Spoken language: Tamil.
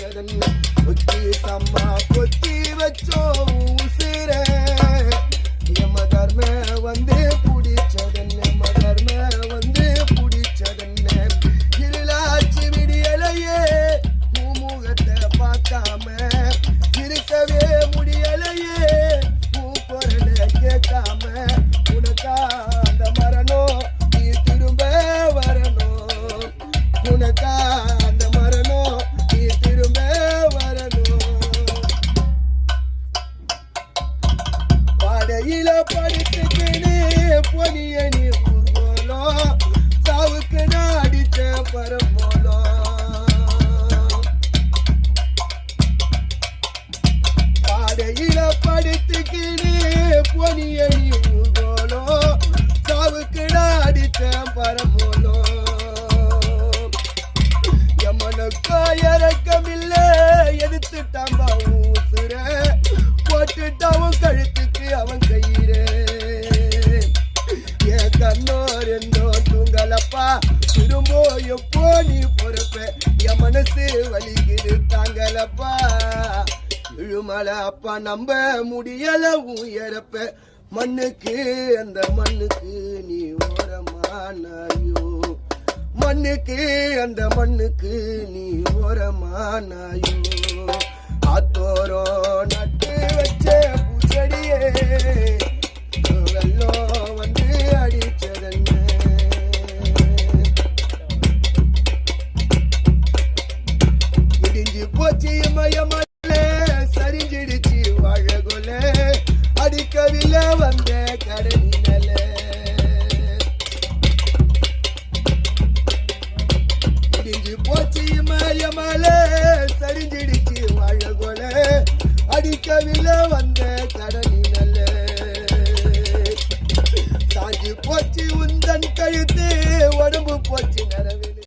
பிடிச்சதென்ன கொத்தி சம்மா கொத்தி வச்சோ உசிர எம தர்ம வந்து பிடிச்சதென்ன எம தர்ம வந்து பிடிச்சதென்ன இருளாச்சு விடியலையே முகத்தை பார்க்காம பாடையில படுத்துக்கினு பொனிய நீ ஊர்வலம் சாவுக்கு நான் அடிச்ச பரமோலம் பாடையில படுத்துக்கினு பொனிய நீ ஊர்வலம் சாவுக்கு நான் அடிச்ச பரமோலம் எமனுக்கோ இறக்கமில்ல எதிர்த்துட்டான் ஊசுற போட்டுட்டாவும் என் கண்ணோ தூங்கலப்பா. திரும்போ எப்போ நீ பொறுப்ப? என் மனசு வலிக்குது தாங்கலப்பா. இழுமலை அப்பா நம்ப முடியல உயரப்ப. மண்ணுக்கு அந்த மண்ணுக்கு நீ ஓரமானாயோ. மண்ணுக்கு அந்த மண்ணுக்கு நீ ஓரமானாயோ. வந்த கடலினல சாஞ்சி போச்சு உந்தன் கழுத்து உடம்பு போச்சு நரம்பு